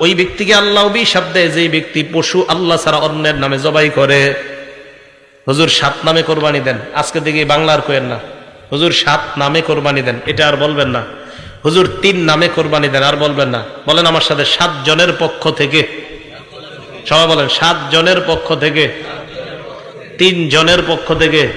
ওই ব্যক্তিকে আল্লাহ অভিশাপ দেয় যে ব্যক্তি পশু আল্লাহ ছাড়া অন্যের নামে জবাই করে। হুজুর সাত নামে কোরবানি দেন। আজকে থেকে বাংলার কোয়েন না। হুজুর সাত নামে কোরবানি দেন। এটা আর বলবেন না। হুজুর তিন নামে কোরবানি দেন, আর বলবেন না। বলেন আমার সাথে সাত জনের পক্ষ থেকে। সবাই বলেন, সাত জনের পক্ষ থেকে। তিন জনের পক্ষ থেকে।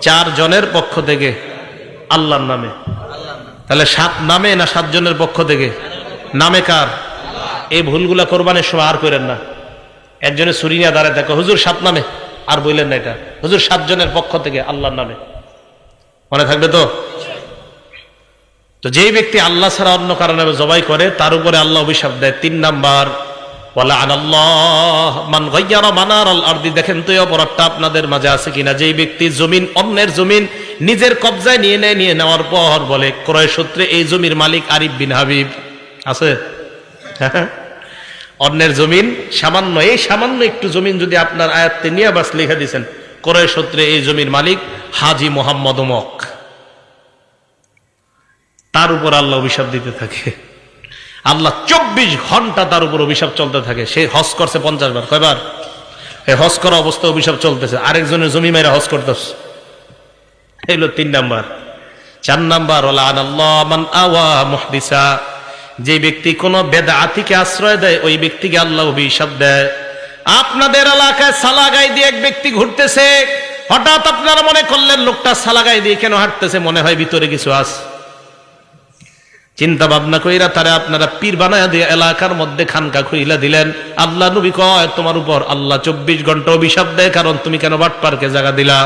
চার জনের পক্ষ থেকে। আল্লাহর নামে। তাহলে সাত নামে না সাত জনের পক্ষ থেকে? নামে কার? এই ভুলগুলা কোরবানের সময় আর করেন না। একজনে ছুরি নিয়ে দাঁড়ায় দেখো, হুজুর, সাত নামে। আর বললেন না এটা। হুজুর সাতজনের পক্ষ থেকে আল্লাহর নামে। মনে থাকবে তো? তো যেই ব্যক্তি আল্লাহ ছাড়া অন্য কারণে জবাই করে, তার উপরে আল্লাহ অভিশাপ দেয় তিন নাম্বার। দেখেন তো অপরাধটা আপনাদের মাঝে আছে কিনা। যেই ব্যক্তি জমিন, অন্যের জমিন নিজের কবজায় নিয়ে নেয়, নিয়ে নেওয়ার পর বলে, ক্রয় সূত্রে এই জমির মালিক আরিফ বিন হাবিব। আছে? অন্যের জমিন সামান্য, এই সামান্য একটু জমিন যদি আপনার আয়াত্তে নিয়ে বাস লিখে দিয়েছেন ক্রয় সূত্রে এই জমির মালিক হাজি মোহাম্মদ মক তার উপর আল্লাহ অভিশাপ দিতে থাকে। আল্লাহ চব্বিশ ঘণ্টা তার উপর অভিশাপ চলতে থাকে। সে হজ করছে পঞ্চাশ বার। কয়বার? এই হজ করা অবস্থা অভিশাপ চলতেছে। আরেকজনের জমি মেয়েরা হজ করতেছে। এগুলো তিন নাম্বার। চার নাম্বার ওলা আনাল্লাহ মান আওয়া মুহদিসা। যে ব্যক্তি কোন বেদাতিকে আশ্রয় দেয়, ওই ব্যক্তিকে আল্লাহ অভিশাপ দেয়। আপনাদের এলাকায় সালাগাই দিয়ে এক ব্যক্তি ঘুরতেছে, হঠাৎ আপনারা মনে করলেন লোকটা সালাগাই দিয়ে কেন হাঁটতেছে, মনে হয় ভিতরে কিছু আছে। চিন্তা ভাবনা কইরা তারা আপনারা পীর বানায় দিয়ে এলাকার মধ্যে খানকা খুইলা দিলেন। আল্লাহ নবী কয়, তোমার উপর আল্লাহ চব্বিশ ঘণ্টা অভিশাপ দেয়, কারণ তুমি কেন বাট পার্কে জায়গা দিলা?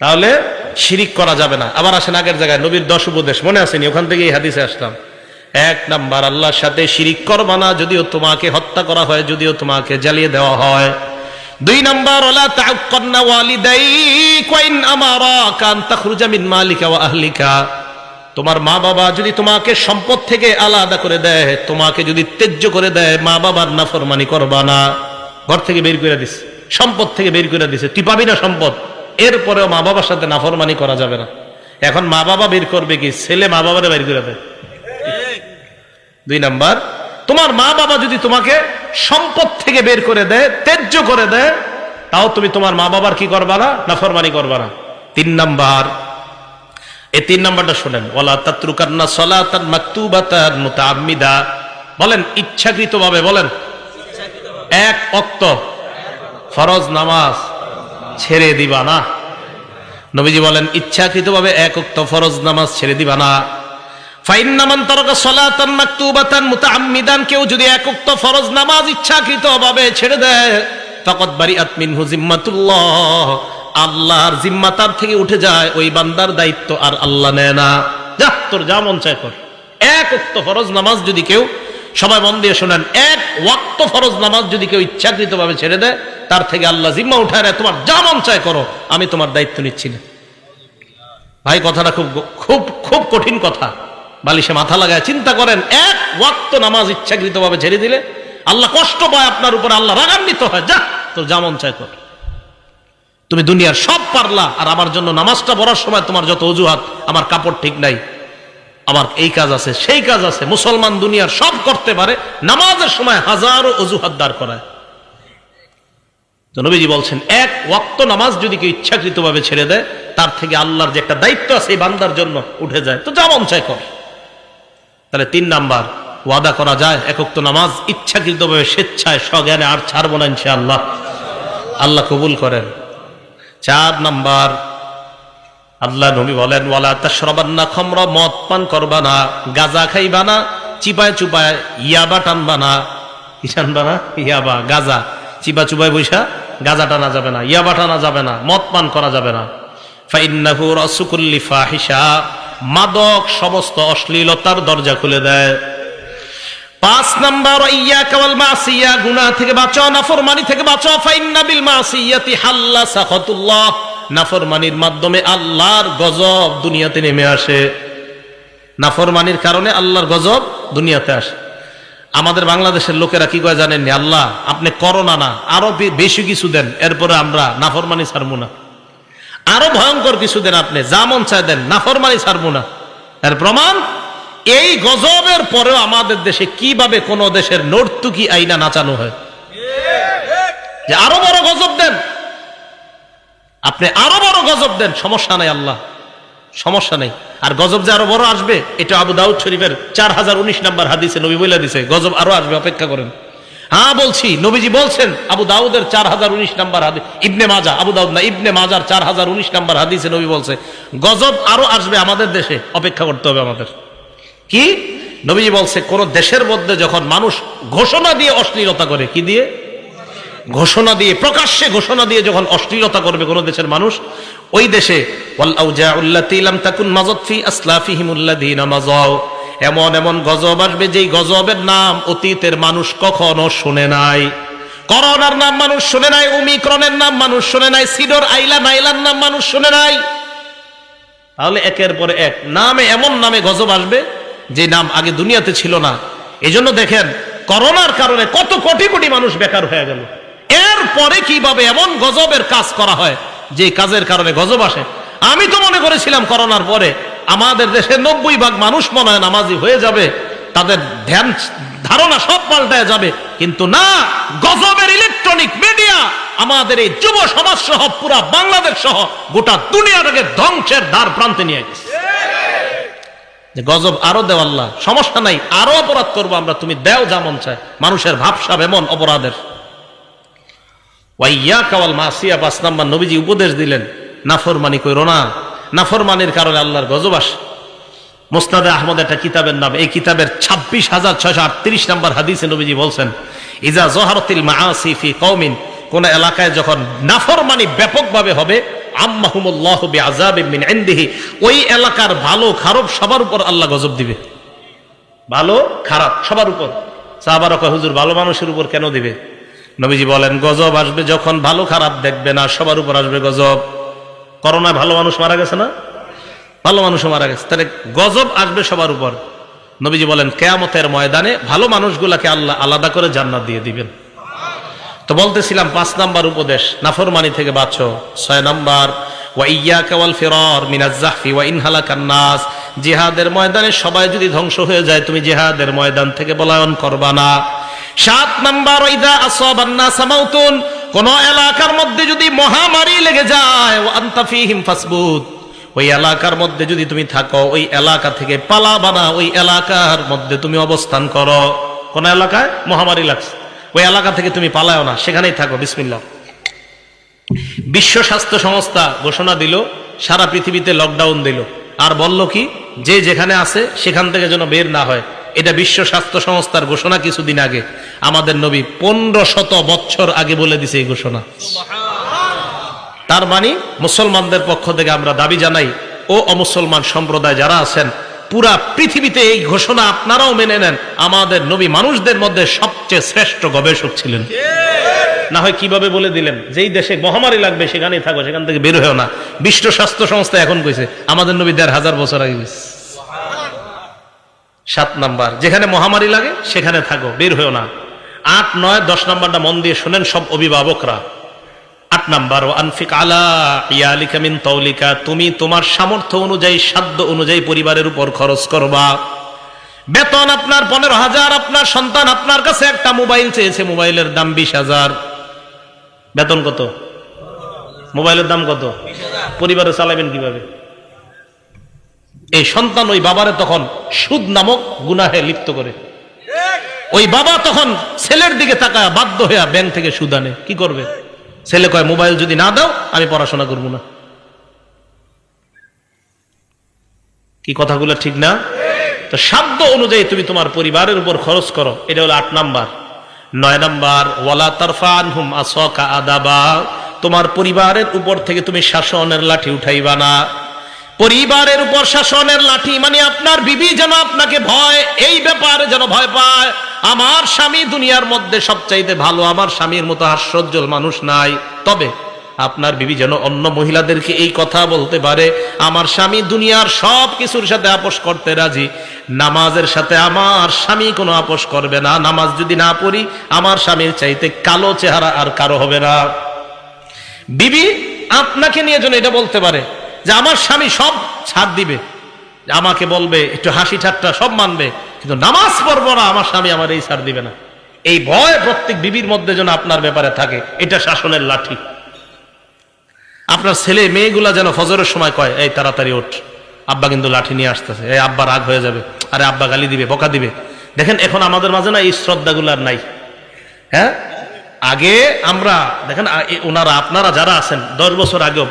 তাহলে শিরিক করা যাবে না। আবার আসেন আগের জায়গায়, নবীর দশ উপদেশ, মনে আসেনি ওখান থেকে এই হাদিসে আসলাম। এক নাম্বার, আল্লাহর সাথে শিরিক করবা না যদিও তোমাকে হত্যা করা হয়, যদিও তোমাকে জ্বালিয়ে দেওয়া হয়। দুই নাম্বার ওলা তাকুন্না মালিকা আহলিকা। তোমার মা বাবা যদি তোমাকে সম্পদ থেকে আলাদা করে দেয়, তোমাকে যদি তেজ্য করে দেয়, মা বাবার নাফরমানি করবা না। ঘর থেকে বের করে দিছে, সম্পদ থেকে বের করে দিছে। তুই পাবি না সম্পদ? এরপরেও মা বাবার সাথে নাফরমানি করা যাবে না। এখন মা বাবা বের করবে কি? ছেলে মা বাবারে বের করে দুই নাম্বার, তোমার মা বাবা যদি তোমাকে সম্পদ থেকে বের করে দেয় তেজ্য করে দেয়, তাও তুমি তোমার মা বাবার কি করবা না? নাফরমানি করবা না। তিন নাম্বার, এই তিন নাম্বারটা শোনেন। ওলা তাত্রুকান্না সলাতান মাকতুবাতান মুতাআম্মিদা। বলেন, ইচ্ছাকৃতভাবে বলেন। এক অক্ত, ফরজ নামাজ। ছেড়ে দিবা না। নবীজি বলেন, ইচ্ছাকৃতভাবে এক অক্ত ফরজ নামাজ ছেড়ে দিবা না। যদি ওই বান্দার দায়িত্ব আর আল্লাহ না। যা, তোর যা মন এক ফরজ নামাজ যদি কেউ, সবাই মন দিয়ে শোনেন, এক ওয়াক্ত ফরজ নামাজ যদি কেউ ইচ্ছাকৃত ভাবে ছেড়ে দেয় তার থেকে আল্লাহ জিম্মা উঠায় নেয়, তোমার যা মন চায় করো, আমি তোমার দায়িত্ব নিচ্ছি না। ভাই, কথাটা খুব খুব খুব কঠিন কথা। বালিশে মাথা লাগায়, চিন্তা করেন, এক ওয়াক্ত নামাজ ইচ্ছাকৃত ভাবে ছেড়ে দিলে আল্লাহ কষ্ট পায় আপনার উপরে, আল্লাহ রাগান্বিত হয়, যা, তোর যা মন চায় কর। তুমি দুনিয়ার সব পারলা, আর আমার জন্য নামাজটা পড়ার সময় তোমার যত অজুহাত, আমার কাপড় ঠিক নাই। আমার এই কাজ আছে, সেই কাজ আছে। মুসলমান দুনিয়ার সব করতে পারে, নামাজের সময় হাজারো অজুহাত দাঁড় করায়। তো নবীজি বলছেন, এক ওয়াক্ত নামাজ যদি কেউ ইচ্ছাকৃতভাবে ছেড়ে দেয়, তার থেকে আল্লাহর যে একটা দায়িত্ব আছে এই বান্দার জন্য উঠে যায়। তো যেমন চাই কর। তাহলে তিন নাম্বার, ওয়াদা করা যায় একক তো নামাজ ইচ্ছাকৃতভাবে স্বেচ্ছায় সজ্ঞানে আর ছাড়বো না ইনশাআল্লাহ। আল্লাহ কবুল করেন। চার নাম্বার, আল্লাহ নবী বলেন, ওয়ালা তাশরাবান্না খামরা, মদ পান করবা না, গাজা খাইবা না, চিপায় চুপায় ইয়াবা টানবা না। কি টানবা না? ইয়াবা, গাজা। চিপা চুপায় বৈশা গাজা টানা যাবে না, ইয়াবা টানা যাবে না, মদ পান করা যাবে না। ফাইন্নাহু রাসুকুল্লি ফাহিশা, মাদক সমস্ত অশ্লীলতার দরজা খুলে দেয়। পাঁচ নাম্বার ইয়া কাওয়াল মাসিয়া, গুনাহ থেকে বাঁচাও, নাফরমানি থেকে বাঁচাও, ফাইন্না বিল মাসিয়াতি হাল্লা সাখাতুল্লাহ। নাফরমানির মাধ্যমে আল্লাহর গজব দুনিয়াতে নেমে আসে। নাফরমানির কারণে আল্লাহর গজব দুনিয়াতে আসে। আমাদের বাংলাদেশের লোকেরা কি করে জানেননি আল্লাহ, আপনি করোনা না, আরও বেশি কিছু দেন, এরপরে আমরা নাফরমানি ছাড়বো না। আরও ভয়ঙ্কর কিছু দেন আপনি, যা মন চায় দেন, নাফরমানি ছাড়বো না। এর প্রমাণ, এই গজবের পরেও আমাদের দেশে কীভাবে কোন দেশের নর্তুকি আইনা নাচানো হয়। যে আরও বড় গজব দেন। আপনি আরও বড় গজব দেন, সমস্যা নাই আল্লাহ। সমস্যা নেই। আর গজব যে আরও বড় আসবে, এটা আবু দাউদ শরীফের চার হাজার উনিশ নাম্বার হাদিসে নবী বলে দিছে, গজব আরও আসবে, অপেক্ষা করেন। হ্যাঁ বলছি, নবীজি বলছেন, আবু দাউদের চার হাজার উনিশ নাম্বার হাদিস ইবনে মাজা, আবু দাউদ না, ইবনে মাজার চার হাজার উনিশ নাম্বার হাদিসে নবী বলছে, গজব আরও আসবে আমাদের দেশে, অপেক্ষা করতে হবে আমাদের। কি? নবীজি বলছে, কোন দেশের মধ্যে যখন মানুষ ঘোষণা দিয়ে অশ্লীলতা করে, কি দিয়ে? ঘোষণা দিয়ে, প্রকাশ্যে ঘোষণা দিয়ে যখন অশ্লীলতা করবে কোন দেশের মানুষ ওই দেশে এমন এমন গজব আসবে, যেই গজবের নাম অতীতের মানুষ কখনো শুনে নাই। করোনার নাম মানুষ শুনে নাই, ওমিক্রনের নাম মানুষ শুনে নাই, সিডর আইলা নাইলার নাম মানুষ শুনে নাই। তাহলে একের পরে এক, নামে এমন নামে গজব আসবে, যে নাম আগে দুনিয়াতে ছিল না। এই জন্য দেখেন, করোনার কারণে কত কোটি কোটি মানুষ বেকার হয়ে গেল। এরপরে কীভাবে এমন গজবের কাজ করা হয়? যে কাজের কারণে গজব আসে। আমি তো মনে করেছিলাম করোনার পরে আমাদের দেশে নব্বই ভাগ মানুষ মনে হয় নামাজি হয়ে যাবে, তাদের ধ্যান, ধারণা সব পাল্টায় যাবে। কিন্তু না, গজবের ইলেকট্রনিক মিডিয়া আমাদের এই যুব সমাজ সহ পুরা বাংলাদেশ সহ গোটা দুনিয়াটাকে ধ্বংসের দ্বার প্রান্তে নিয়ে গেছে। গজব আরও দেও সমস্যা নাই, আরও অপরাধ করব আমরা, তুমি দেও যেমন চায়। মানুষের ভাবসাব এমন অপরাধের। ওয়াইয়া কাওয়াল মাসিয়া, পাঁচ নাম্বার নবীজি উপদেশ দিলেন, নাফরমানি কইরো না। নাফরমানির কারণে আল্লাহর গজব আসে। মোস্তাদে আহমদ একটা কিতাবের নাম, এই কিতাবের ছাব্বিশ হাজার ছয়শো আটত্রিশ নাম্বার হাদিসে নবীজি বলছেন, ইজা জহারতিল মাআসি ফি কওমিন কোন এলাকায় যখন নাফরমানি ব্যাপকভাবে হবে, আম্মাহুমুল্লাহ বিআযাবিন মিন ইনদিহি, ওই এলাকার ভালো খারাপ সবার উপর আল্লাহ গজব দিবে। ভালো, খারাপ সবার উপর। সাহাবারা হুজুর, ভালো মানুষের উপর কেন দিবে? নবীজি বলেন, গজব আসবে যখন ভালো খারাপ দেখবে না, সবার উপর আসবে গজব। করোনায় ভালো মানুষ মারা গেছে না? ভালো মানুষ মারা গেছে। তাহলে গজব আসবে সবার উপর। নবীজি বলেন, কেয়ামতের ময়দানে ভালো মানুষগুলাকে আল্লাহ আলাদা করে জান্নাত দিয়ে দিবেন। তো বলতেছিলাম, পাঁচ নাম্বার উপদেশ, নাফরমানি থেকে বাঁচো। ছয় নাম্বার জিহাদের ময়দানে সবাই যদি ধ্বংস হয়ে যায়, তুমি জিহাদের ময়দান থেকে পলায়ন করবা না। সাত নাম্বার ইদা আসাবান নাস মাউতুন কোন এলাকার মধ্যে যদি মহামারী লেগে যায় আনতা ফাসবুত ওই এলাকার মধ্যে যদি তুমি থাকো, ওই এলাকা থেকে পালা বানা ওই এলাকার মধ্যে তুমি অবস্থান করো। কোন এলাকায়? মহামারী লাগছে। ওই এলাকা থেকে তুমি পালাও না, সেখানেই থাকো, বিসমিল্লাহ। বিশ্ব স্বাস্থ্য সংস্থা ঘোষণা দিল, সারা পৃথিবীতে লকডাউন দিল। আর বলল কি, যে যেখানে আছে, সেখান থেকে যেন বের না হয়। এটা বিশ্ব স্বাস্থ্য সংস্থার ঘোষণা কিছুদিন আগে। আমাদের নবী পনেরো শত বছর আগে বলে দিছে এই ঘোষণা। তার মানে মুসলমানদের পক্ষ থেকে আমরা দাবি জানাই, ও অমুসলমান সম্প্রদায় যারা আছেন, পুরা পৃথিবীতে এই ঘোষণা আপনারাও মেনে নেন, আমাদের নবী মানুষদের মধ্যে সবচেয়ে শ্রেষ্ঠ গবেষক ছিলেন। না হয় কীভাবে বলে দিলেন, যেই দেশে মহামারী লাগবে সেখানেই থাকো, সেখান থেকে বের হয়েও না। বিশ্ব স্বাস্থ্য সংস্থা এখন কইছে, আমাদের নবী দেড় হাজার বছর আগে কইছে। সাত নাম্বার, যেখানে মহামারী লাগে সেখানে থাকো, বের হয়েও না। আট, নয়, দশ নাম্বারটা মন দিয়ে শোনেন সব অভিভাবকরা। আট নাম্বার, ও আনফিক আলা ইয়ালিকা মিন তৌলিকা তুমি তোমার সামর্থ্য অনুযায়ী, সাধ্য অনুযায়ী পরিবারের উপর খরচ করবা। বেতন আপনার পনেরো হাজার, আপনার সন্তান আপনার কাছে একটা মোবাইল চেয়েছে, মোবাইলের দাম বিশ হাজার। বেতন কত? মোবাইলের দাম কত? পরিবারে চালাবেন কীভাবে? এই সন্তান ওই বাবারে তখন সুদ নামক গুনাহে লিপ্ত করে। ওই বাবা তখন ছেলের দিকে তাকায় বাধ্য হইয়া ব্যাংক থেকে সুদ আনে। কি করবে? ছেলে কয়, মোবাইল যদি না দাও, আমি পড়াশোনা করব না। কি কথাগুলো ঠিক না? তো সাধ্য অনুযায়ী তুমি তোমার পরিবারের উপর খরচ করো। এটা হলো আট নাম্বার। নয় নাম্বার, ওয়ালা তারফান হুম আসকা আদাবা। তোমার পরিবারের উপর থেকে তুমি শাসনের লাঠি উঠাইবা না। পরিবারের উপর শাসনের লাঠি মানে আপনার বিবি যেন আপনাকে ভয়, এই ব্যাপারে যেন ভয় পায়। আমার স্বামী দুনিয়ার মধ্যে সবচাইতে ভালো, আমার স্বামীর মতো হাস্যজ্জ্বল মানুষ নাই। তবে আপনার বিবি যেন অন্য মহিলাদেরকে এই কথা বলতে পারে, আমার স্বামী দুনিয়ার সব কিছুর সাথে আপোষ করতে রাজি। নামাজের সাথে আমার স্বামী কোনো আপোষ করবে না। নামাজ যদি না পড়ি, আমার স্বামীর চাইতে কালো চেহারা আর কারও হবে না। বিবি আপনাকে নিয়ে যেন এটা বলতে পারে। যে আমার স্বামী সব ছাড় দিবে। আমাকে বলবে, একটু হাসি ঠাট্টা সব মানবে, কিন্তু নামাজ পড়ব না, আমার স্বামী আমার এই ছাড় দিবে না। এই ভয় প্রত্যেক বিবির মধ্যে যেন আপনার ব্যাপারে থাকে, এটা শাসনের লাঠি। আপনার ছেলে মেয়েগুলা যেন ফজরের সময় কয়, এই তাড়াতাড়ি ওঠ, আব্বা কিন্তু লাঠি নিয়ে আসতেছে, এই আব্বা রাগ হয়ে যাবে, আরে আব্বা গালি দিবে, বকা দিবে। দেখেন, এখন আমাদের মাঝে না এই শ্রদ্ধাগুলো আর নাই। হ্যাঁ? আগে আমরা, দেখেন ওনারা, আপনারা যারা আছেন, দশ বছর আগেও